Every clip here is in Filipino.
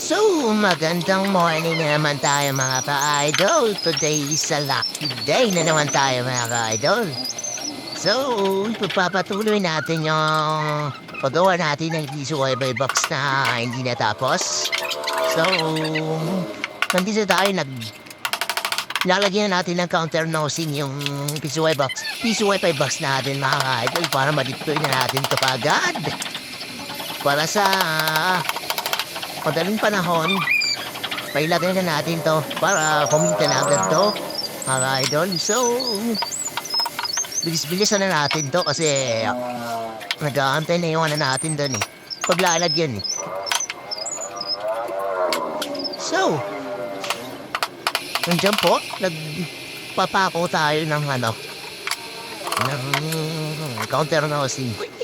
So, magandang morning na naman tayo mga ka-idol. Today is a lucky day na naman tayo mga ka-idol. So, ipagpapatuloy natin yung pagawa natin ng by box na hindi natapos. So, nandito tayo nag... Lalagyan na natin ng counter nosing yung PCY box. PCY box natin mga ka-idol para ma-deploy na natin ito agad. Para sa madaling panahon, pailagay na natin to para kuminta na agad to, mga idol. So, bilis-bilisan na natin to kasi nag-aantay na yung ano natin doon eh. Paglalagyan eh. So, nandiyan po, nagpapako tayo ng ano, ng counter nosing.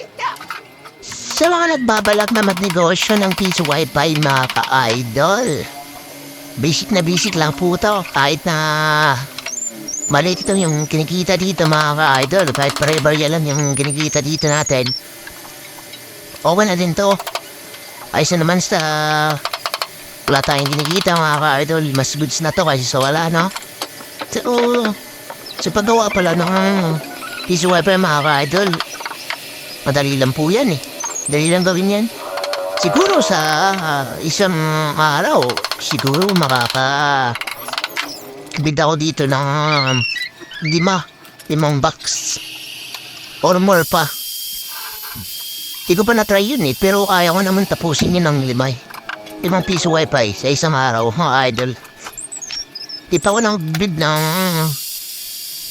Sa mga nagbabalak na magnegosyo ng piso wifi mga ka-idol. Basic na basic lang po to. Kahit na maliit ito yung kinikita dito mga ka-idol. Kahit pare-barya lang yung kinikita dito natin. Okay na din to. Ayos na naman sa wala tayong kinikita mga ka-idol. Mas goods na to kasi sa wala no. So, sa paggawa pala ng piso wifi mga ka-idol. Madali lang po yan eh. Dali lang gawin yan. Siguro sa ah, isang araw, siguro makaka... Bid ako dito ng lima, limang box. Or more pa. Hindi ko pa na-try yun eh, pero kaya ko naman tapusin yun ng lima eh. Limang piso wifi sa isang araw, mga idol. Di pa ako nang bid ng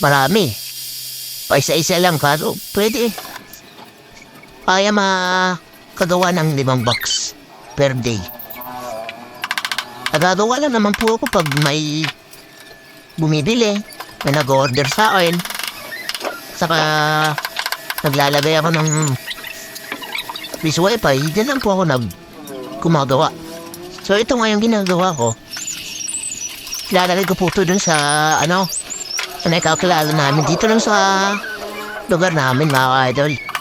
marami. Pa isa-isa lang, pero pwede eh kaya makagawa ng limang box per day. Nagagawa lang naman po ako pag may bumibili, may nag-order sa akin. Saka naglalagay ako ng piso wifi, dyan lang po ako nag gumagawa. So ito nga yung ginagawa ko. Ilalagay ko po ito dun sa ano, sa nakakilala namin dito lang sa lugar namin mga idol.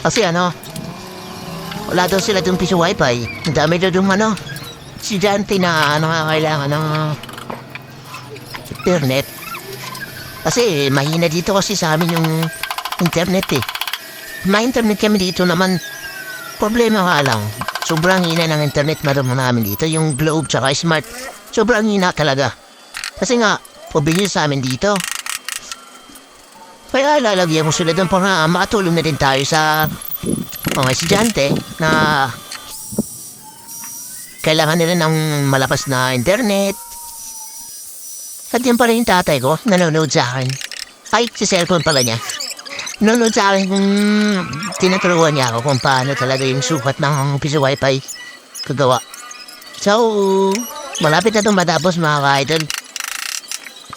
Kasi ano, wala daw sila dun piso wifi. Ang dami daw dun ano, estudyante na ano nga kailangan ng internet. Kasi mahina dito kasi sa amin yung internet eh. May internet kami dito naman. Problema nga lang, sobrang hina ng internet madamo namin dito. Yung Globe tsaka Smart, sobrang hina talaga. Kasi nga, pabili sa amin dito. Kaya lalagyan mo sila doon para makatulong na din tayo sa mga estudyante na kailangan nila ng malapas na internet. At yan pala yung tatay ko, nanonood sa akin. Ay, sa cellphone pala niya. Nanonood sa akin kung tinaturuan niya ako kung paano talaga yung sukat ng piso wifi kagawa. So, malapit na itong matapos mga ka-idol.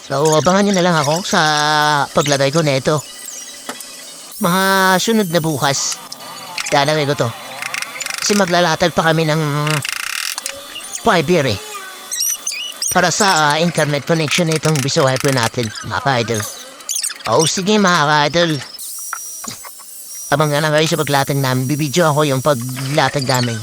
So, abangan nyo na lang ako sa paglagay ko nito. Mga sunod na bukas, lalagay ko to. Kasi maglalatag pa kami ng fiber eh. Para sa ah, internet connection na itong biso wifi natin, mga ka-idol. Oh, sige mga ka-idol. Abangan na kayo sa paglatag namin. Bibidyo ako yung paglatag namin.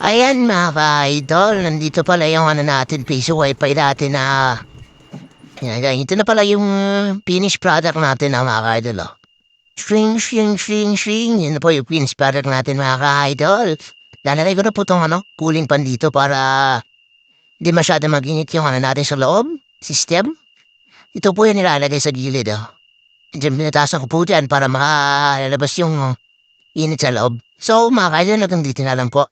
Ayan mga ka-idol, nandito pala yung ano natin, piso wifi natin na... Yan, ito na pala yung finished product natin na mga ka-idol. Oh. Shring, shring, shring, shring. Yan na po yung finished product natin mga ka-idol. Lalagay ko na po itong ano, cooling pan dito para hindi masyado mag-init yung ano natin sa loob, system. Ito po yung nilalagay sa gilid. Oh. Diyan pinatasan ko po dyan para makalabas yung init sa loob. So mga ka-idol, hanggang dito na lang po.